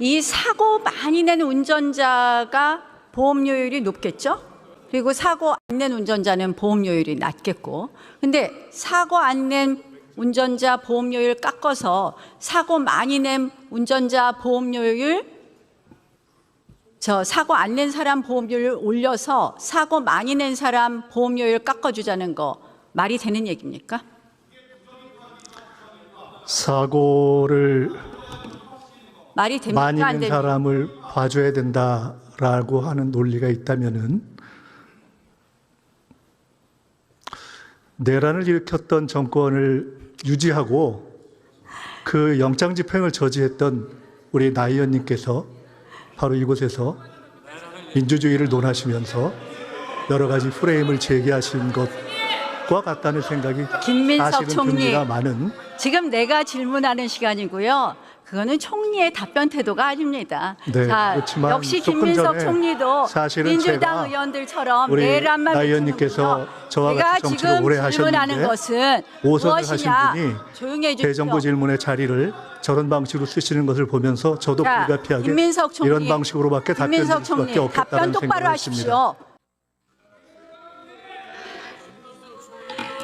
이 사고 많이 낸 운전자가 보험료율이 높겠죠? 그리고 사고 안 낸 운전자는 보험료율이 낮겠고. 근데 사고 안 낸 운전자 보험료율 깎아서 사고 많이 낸 운전자 보험료율 저 사고 안 낸 사람 보험료를 올려서 사고 많이 낸 사람 보험료율 깎아주자는 거 말이 되는 얘기입니까? 사고를 말이 됩니까? 됩니까? 사람을 봐줘야 된다라고 하는 논리가 있다면은 내란을 일으켰던 정권을 유지하고 그 영장 집행을 저지했던 우리 나 의원님께서 바로 이곳에서 민주주의를 논하시면서 여러 가지 프레임을 제기하신 것 과 같다는 생각이 김민석 총리. 많은 지금 내가 질문하는 시간이고요. 그거는 총리의 답변 태도가 아닙니다. 네, 자, 역시 김민석 총리도 민주당 의원들처럼 우리 내란만 나 의원님께서. 저와 같이 정치를 지금 오래 하셨는데 것은 오선을 하신 무엇이냐? 분이 조용히 해주십시오. 대정부 질문의 자리를 저런 방식으로 쓰시는 것을 보면서 저도 자, 불가피하게 총리, 이런 방식으로밖에 답변 드릴 수밖에 없겠다는 생각을 했습니다.